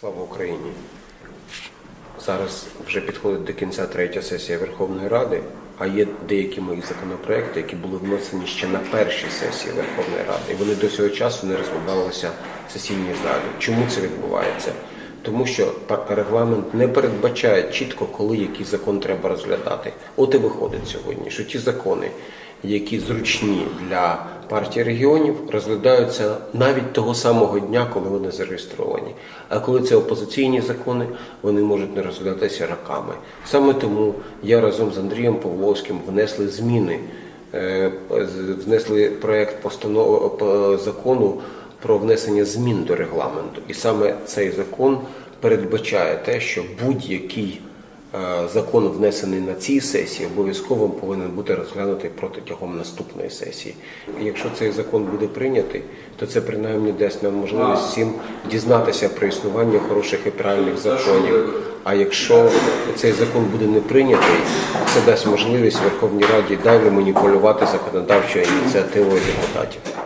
Слава Україні! Зараз вже підходить до кінця третя сесія Верховної Ради, а є деякі мої законопроекти, які були внесені ще на першій сесії Верховної Ради, і вони до цього часу не розглядалися в сесійній залі. Чому це відбувається? Тому що регламент не передбачає чітко, коли який закон треба розглядати. От і виходить сьогодні, що ті закони, які зручні для партії регіонів, розглядаються навіть того самого дня, коли вони зареєстровані. А коли це опозиційні закони, вони можуть не розглядатися роками. Саме тому я разом з Андрієм Павловським внесли зміни, е, внесли проект постанови закону про внесення змін до регламенту. І саме цей закон передбачає те, що будь-який е, закон, внесений на цій сесії, обов'язково повинен бути розглянутий протягом наступної сесії. І якщо цей закон буде прийнятий, то це принаймні дасть нам можливість всім дізнатися про існування хороших і правильних законів. А якщо цей закон буде не прийнятий, це дасть можливість Верховній Раді далі маніпулювати законодавчою ініціативою депутатів.